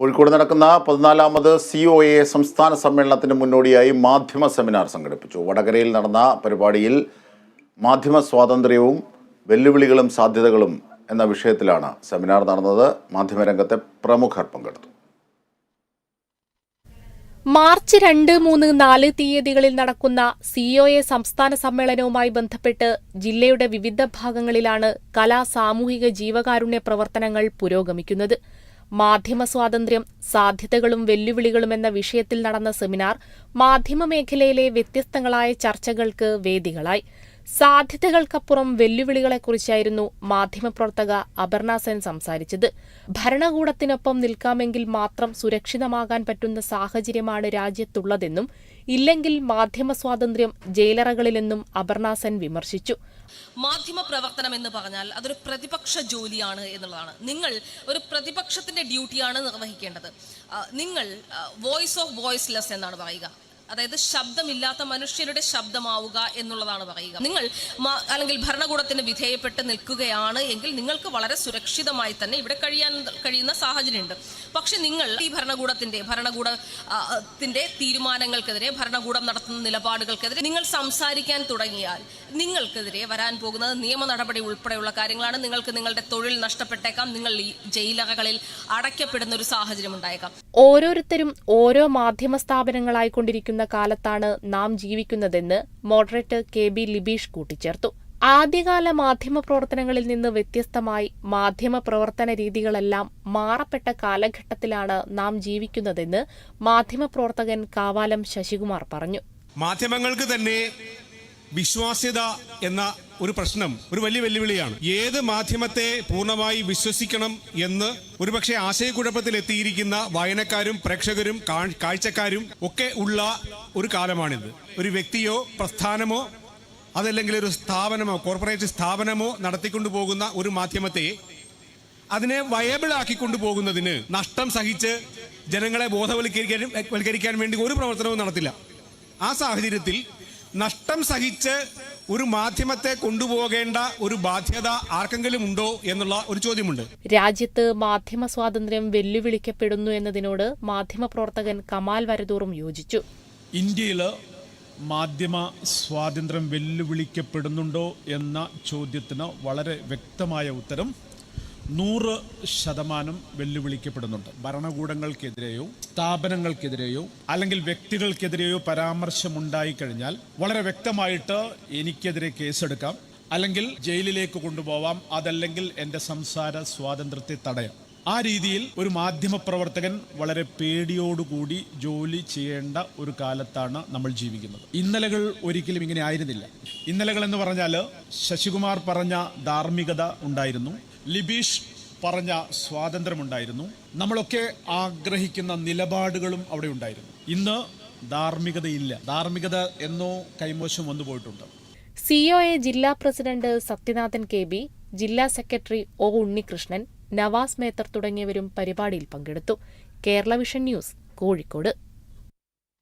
കോഴിക്കോട് നടക്കുന്ന പതിനാലാമത് C O A സംസ്ഥാന സമ്മേളനത്തിന് മുന്നോടിയായി മാധ്യമ സെമിനാർ സംഘടിപ്പിച്ചു. വടകരയിൽ നടന്ന പരിപാടിയിൽ മാധ്യമ സ്വാതന്ത്ര്യവും വെല്ലുവിളികളും സാധ്യതകളും എന്ന വിഷയത്തിലാണ് സെമിനാർ നടന്നത്. മാധ്യമരംഗത്തെ പ്രമുഖർ പങ്കെടുത്തു. മാർച്ച് രണ്ട് മൂന്ന് നാല് തീയതികളിൽ നടക്കുന്ന സി ഒ എ സംസ്ഥാന സമ്മേളനവുമായി ബന്ധപ്പെട്ട് ജില്ലയുടെ വിവിധ ഭാഗങ്ങളിലാണ് കലാ സാമൂഹിക ജീവകാരുണ്യ പ്രവർത്തനങ്ങൾ പുരോഗമിക്കുന്നത്. മാധ്യമ സ്വാതന്ത്ര്യം സാധ്യതകളും വെല്ലുവിളികളും എന്ന വിഷയത്തിൽ നടന്ന സെമിനാർ മാധ്യമമേഖലയിലെ വ്യത്യസ്തങ്ങളായ ചർച്ചകൾക്ക് വേദികളായി. സാധ്യതകൾക്കപ്പുറം വെല്ലുവിളികളെക്കുറിച്ചായിരുന്നു മാധ്യമപ്രവർത്തക അപർണ സെൻ സംസാരിച്ചത്. ഭരണകൂടത്തിനൊപ്പം നിൽക്കാമെങ്കിൽ മാത്രം സുരക്ഷിതമാകാൻ പറ്റുന്ന സാഹചര്യമാണ് രാജ്യത്തുള്ളതെന്നും ഇല്ലെങ്കിൽ മാധ്യമ സ്വാതന്ത്ര്യം ജയിലറകളിലെന്നും അപർണ സെൻ വിമർശിച്ചു. മാധ്യമ പ്രവർത്തനം എന്ന് പറഞ്ഞാൽ അതൊരു പ്രതിപക്ഷ ജോലിയാണ് എന്നുള്ളതാണ്. നിങ്ങൾ ഒരു പ്രതിപക്ഷത്തിന്റെ ഡ്യൂട്ടിയാണ് നിർവഹിക്കേണ്ടത്. നിങ്ങൾ വോയിസ് ഓഫ് വോയിസ്ലെസ് എന്നാണ് പറയുക. അതായത് ശബ്ദമില്ലാത്ത മനുഷ്യരുടെ ശബ്ദമാവുക എന്നുള്ളതാണ് പറയുക. നിങ്ങൾ അല്ലെങ്കിൽ ഭരണകൂടത്തിന് വിധേയപ്പെട്ട് നിൽക്കുകയാണ് എങ്കിൽ നിങ്ങൾക്ക് വളരെ സുരക്ഷിതമായി തന്നെ ഇവിടെ കഴിയാൻ കഴിയുന്ന സാഹചര്യമുണ്ട്. പക്ഷെ നിങ്ങൾ ഈ ഭരണകൂടത്തിന്റെ ഭരണകൂടത്തിന്റെ തീരുമാനങ്ങൾക്കെതിരെ ഭരണകൂടം നടത്തുന്ന നിലപാടുകൾക്കെതിരെ നിങ്ങൾ സംസാരിക്കാൻ തുടങ്ങിയാൽ നിങ്ങൾക്കെതിരെ വരാൻ പോകുന്നത് നിയമ നടപടി ഉൾപ്പെടെയുള്ള കാര്യങ്ങളാണ്. നിങ്ങൾക്ക് നിങ്ങളുടെ തൊഴിൽ നഷ്ടപ്പെട്ടേക്കാം. നിങ്ങൾ ഈ ജയിലറകളിൽ അടയ്ക്കപ്പെടുന്ന ഒരു സാഹചര്യം ഉണ്ടായേക്കാം. ഓരോരുത്തരും ഓരോ മാധ്യമ സ്ഥാപനങ്ങളായിക്കൊണ്ടിരിക്കുന്ന. കാലത്താണ് നാം ജീവിക്കുന്നതെന്ന് മോഡറേറ്റർ കെ ബി ലിബീഷ് കൂട്ടിച്ചേർത്തു. ആദ്യകാല മാധ്യമ പ്രവർത്തനങ്ങളിൽ നിന്ന് വ്യത്യസ്തമായി മാധ്യമ പ്രവർത്തന രീതികളെല്ലാം മാറപ്പെട്ട കാലഘട്ടത്തിലാണ് നാം ജീവിക്കുന്നതെന്ന് മാധ്യമപ്രവർത്തകൻ കാവാലം ശശികുമാർ പറഞ്ഞു. മാധ്യമങ്ങൾക്ക് തന്നെ വിശ്വാസ്യത എന്ന ഒരു പ്രശ്നം ഒരു വലിയ വെല്ലുവിളിയാണ്. ഏത് മാധ്യമത്തെ പൂർണമായി വിശ്വസിക്കണം എന്ന് ഒരുപക്ഷെ ആശയക്കുഴപ്പത്തിൽ എത്തിയിരിക്കുന്ന വായനക്കാരും പ്രേക്ഷകരും കാഴ്ചക്കാരും ഒക്കെ ഉള്ള ഒരു കാലമാണിത്. ഒരു വ്യക്തിയോ പ്രസ്ഥാനമോ അതല്ലെങ്കിൽ ഒരു സ്ഥാപനമോ കോർപ്പറേറ്റ് സ്ഥാപനമോ നടത്തിക്കൊണ്ടു പോകുന്ന ഒരു മാധ്യമത്തെ അതിനെ വയബിൾ ആക്കിക്കൊണ്ടു പോകുന്നതിന് നഷ്ടം സഹിച്ച് ജനങ്ങളെ ബോധവൽക്കരിക്കാൻ വൽക്കരിക്കാൻ വേണ്ടി ഒരു പ്രവർത്തനവും നടത്തില്ല. ആ സാഹചര്യത്തിൽ നഷ്ടം സഹിച്ച് ഒരു മാധ്യമത്തെ കൊണ്ടുപോകേണ്ട ഒരു ബാധ്യത ആർക്കെങ്കിലും ഉണ്ടോ എന്നുള്ള ഒരു ചോദ്യമുണ്ട്. രാജ്യത്ത് മാധ്യമ സ്വാതന്ത്ര്യം വെല്ലുവിളിക്കപ്പെടുന്നു എന്നതിനോട് മാധ്യമ പ്രവർത്തകൻ കമാൽ വരദൂറും യോജിച്ചു. ഇന്ത്യയിൽ മാധ്യമ സ്വാതന്ത്ര്യം വെല്ലുവിളിക്കപ്പെടുന്നുണ്ടോ എന്ന ചോദ്യത്തിന് വളരെ വ്യക്തമായ ഉത്തരം നൂറ് ശതമാനം വെല്ലുവിളിക്കപ്പെടുന്നുണ്ട്. ഭരണകൂടങ്ങൾക്കെതിരെയോ സ്ഥാപനങ്ങൾക്കെതിരെയോ അല്ലെങ്കിൽ വ്യക്തികൾക്കെതിരെയോ പരാമർശമുണ്ടായി കഴിഞ്ഞാൽ വളരെ വ്യക്തമായിട്ട് എനിക്കെതിരെ കേസെടുക്കാം. അല്ലെങ്കിൽ ജയിലിലേക്ക് കൊണ്ടുപോവാം. അതല്ലെങ്കിൽ എന്റെ സംസാര സ്വാതന്ത്ര്യത്തെ തടയാം. ആ രീതിയിൽ ഒരു മാധ്യമപ്രവർത്തകൻ വളരെ പേടിയോടുകൂടി ജോലി ചെയ്യേണ്ട ഒരു കാലത്താണ് നമ്മൾ ജീവിക്കുന്നത്. ഇന്നലകൾ ഒരിക്കലും ഇങ്ങനെ ആയിരുന്നില്ല. ഇന്നലകൾ എന്ന് പറഞ്ഞാൽ ശശികുമാർ പറഞ്ഞ ധാർമ്മികത ഉണ്ടായിരുന്നു. ലിബീഷ് പറഞ്ഞ സ്വാതന്ത്ര്യമുണ്ടായിരുന്നു. നമ്മളൊക്കെ ആഗ്രഹിക്കുന്ന നിലപാടുകളും അവിടെ ഉണ്ടായിരുന്നു. ഇന്ന് ധാർമ്മികതയില്ല. ധാർമ്മികത എന്നോ കൈമോശം വന്നു പോയിട്ടുണ്ട്. സിഒഎ ജില്ലാ പ്രസിഡന്റ് സത്യനാഥൻ കെ ബി ജില്ലാ സെക്രട്ടറി ഒ ഉണ്ണികൃഷ്ണൻ നവാസ് മേത്തർ തുടങ്ങിയവരും പരിപാടിയിൽ പങ്കെടുത്തു. Kerala Vision News Kozhikode.